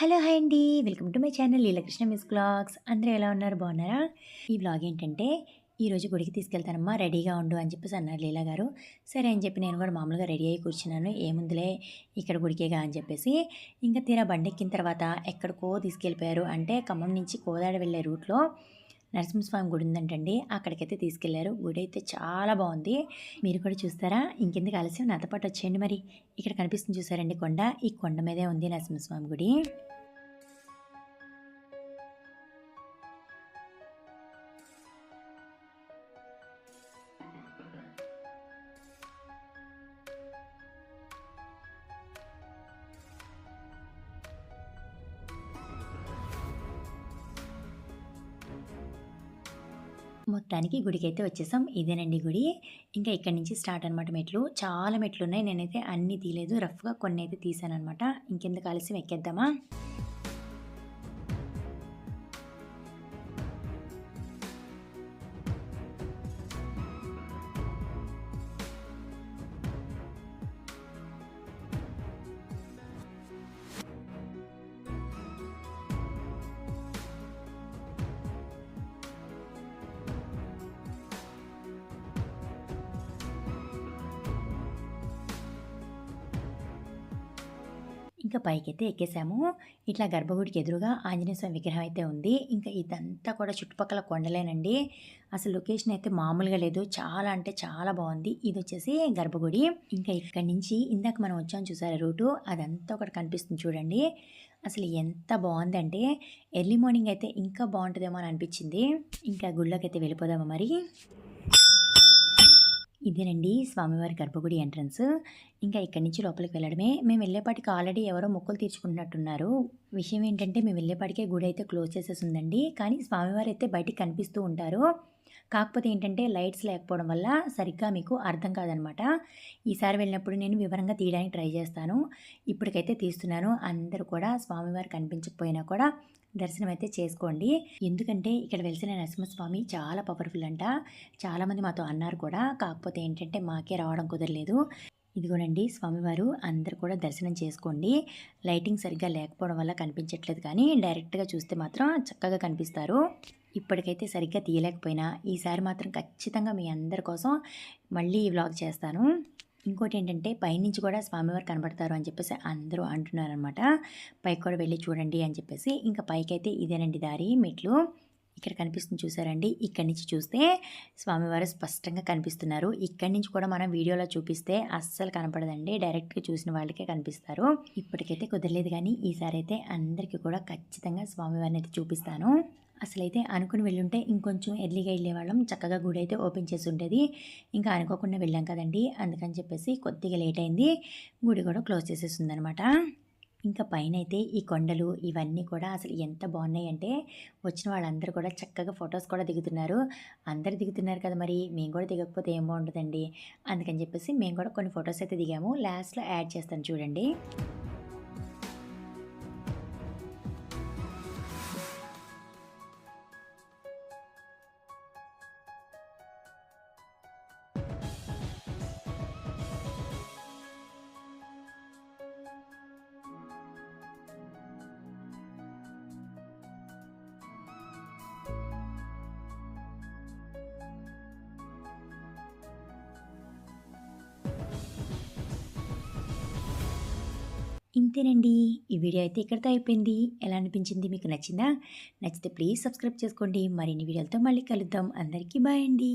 Hello hi అండి. Welcome to my channel Leelakrishna miss blogs. అందరూ ఎలా ఉన్నారు? బాగున్నారా? ఈ బ్లాగ్ ఏంటంటే ఈరోజు గుడికి తీసుకెళ్తానమ్మా రెడీగా ఉండు అని చెప్పేసి అన్నారు లీలా గారు. సరే అని చెప్పి నేను కూడా మామూలుగా రెడీ అయ్యి కూర్చున్నాను. ఏముందిలే ఇక్కడ గుడికేగా అని చెప్పేసి. ఇంకా తీరా బండెక్కిన తర్వాత ఎక్కడికో తీసుకెళ్ళిపోయారు. అంటే ఖమ్మం నుంచి కోదాడ వెళ్ళే రూట్లో నరసింహస్వామి గుడి ఉందంటండి. అక్కడికైతే తీసుకెళ్ళారు. గుడి అయితే చాలా బాగుంది. మీరు కూడా చూస్తారా? ఇంకెందుకు ఆలస్యం? నాతో పాటు వచ్చేయండి మరి. ఇక్కడ కనిపిస్తుంది చూసారండి కొండ. ఈ కొండ మీదే ఉంది నరసింహస్వామి గుడి. మొత్తానికి గుడికి అయితే వచ్చేసాం. ఇదేనండి గుడి. ఇంకా ఇక్కడి నుంచి స్టార్ట్ అనమాట మెట్లు. చాలా మెట్లు ఉన్నాయి నేనైతే అన్నీ తీయలేదు. రఫ్గా కొన్ని అయితే తీసాను అనమాట ఇంకెందుకు ఆలస్యం? ఎక్కేద్దామా? ఇంకా పైకైతే ఎక్కేసాము. ఇట్లా గర్భగుడికి ఎదురుగా ఆంజనేయ స్వామి విగ్రహం అయితే ఉంది. ఇంకా ఇదంతా కూడా చుట్టుపక్కల కొండలేనండి. అసలు లొకేషన్ అయితే మామూలుగా లేదు. చాలా అంటే చాలా బాగుంది. ఇది వచ్చేసి గర్భగుడి. ఇంకా ఇక్కడి నుంచి ఇందాక మనం వచ్చాం చూసారా రూటు? అదంతా ఒకటి కనిపిస్తుంది చూడండి. అసలు ఎంత బాగుందంటే ఎర్లీ మార్నింగ్ అయితే ఇంకా బాగుంటుందేమో అని అనిపించింది. ఇంకా గుళ్ళోకి అయితే వెళ్ళిపోదామా మరి? ఇదేనండి స్వామివారి గర్భగుడి ఎంట్రన్స్. ఇంకా ఇక్కడి నుంచి లోపలికి వెళ్ళడమే. మేము వెళ్ళేపాటికి ఆల్రెడీ ఎవరో మొక్కులు తీర్చుకున్నట్టున్నారు విషయం ఏంటంటే మేము వెళ్ళేపాటికే గుడి అయితే క్లోజ్ చేసేసి ఉందండి. కానీ స్వామివారు అయితే బయటికి కనిపిస్తూ ఉంటారు. కాకపోతే ఏంటంటే లైట్స్ లేకపోవడం వల్ల సరిగ్గా మీకు అర్థం కాదనమాట. ఈసారి వెళ్ళినప్పుడు నేను వివరంగా తీయడానికి ట్రై చేస్తాను. ఇప్పటికైతే తీస్తున్నాను. అందరూ కూడా స్వామివారు కనిపించకపోయినా కూడా దర్శనం అయితే చేసుకోండి. ఎందుకంటే ఇక్కడ వెలిసిన నరసింహస్వామి చాలా పవర్ఫుల్ అంట. చాలామంది మాతో అన్నారు కూడా. కాకపోతే ఏంటంటే మాకే రావడం కుదరలేదు. ఇదిగోనండి స్వామివారు అందరు కూడా దర్శనం చేసుకోండి. లైటింగ్ సరిగ్గా లేకపోవడం వల్ల కనిపించట్లేదు కానీ డైరెక్ట్గా చూస్తే మాత్రం చక్కగా కనిపిస్తారు. ఇప్పటికైతే సరిగ్గా తీయలేకపోయినా ఈసారి మాత్రం ఖచ్చితంగా మీ అందరి కోసం మళ్ళీ ఈ వ్లాగ్ చేస్తాను. ఇంకోటి ఏంటంటే పైనుంచి కూడా స్వామివారు కనబడతారు అని చెప్పేసి అందరూ అంటున్నారనమాట పైకి కూడా వెళ్ళి చూడండి అని చెప్పేసి. ఇంకా పైకైతే ఇదేనండి దారి మెట్లు. ఇక్కడ కనిపిస్తుంది చూసారండి. ఇక్కడి నుంచి చూస్తే స్వామివారు స్పష్టంగా కనిపిస్తున్నారు. ఇక్కడి నుంచి కూడా మనం వీడియోలో చూపిస్తే అస్సలు కనపడదండి. డైరెక్ట్గా చూసిన వాళ్ళకే కనిపిస్తారు. ఇప్పటికైతే కుదరలేదు కానీ ఈసారి అయితే అందరికీ కూడా ఖచ్చితంగా స్వామివారిని అయితే చూపిస్తాను. అసలైతే అనుకుని వెళ్ళుంటే ఇంకొంచెం ఎర్లీగా వెళ్ళేవాళ్ళం. చక్కగా గుడి అయితే ఓపెన్ చేసి ఉండేది. ఇంకా అనుకోకుండా వెళ్ళాం కదండి. అందుకని చెప్పేసి కొద్దిగా లేట్ అయింది. గుడి కూడా క్లోజ్ చేసేసింది అనమాట ఇంకా పైన అయితే ఈ కొండలు ఇవన్నీ కూడా అసలు ఎంత బాగున్నాయి అంటే వచ్చిన వాళ్ళందరూ కూడా చక్కగా ఫొటోస్ కూడా దిగుతున్నారు. అందరు దిగుతున్నారు కదా మరి. మేము కూడా దిగకపోతే ఏం బాగుంటుందండి? అందుకని చెప్పేసి మేము కూడా కొన్ని ఫొటోస్ అయితే దిగాము. లాస్ట్లో యాడ్ చేస్తాను చూడండి. ఇంతేనండి. ఈ వీడియో అయితే ఇక్కడితో అయిపోయింది. ఎలా అనిపించింది? మీకు నచ్చిందా? నచ్చితే ప్లీజ్ సబ్స్క్రైబ్ చేసుకోండి. మరిన్ని వీడియోలతో మళ్ళీ కలుద్దాం. అందరికీ బాయ్ అండి.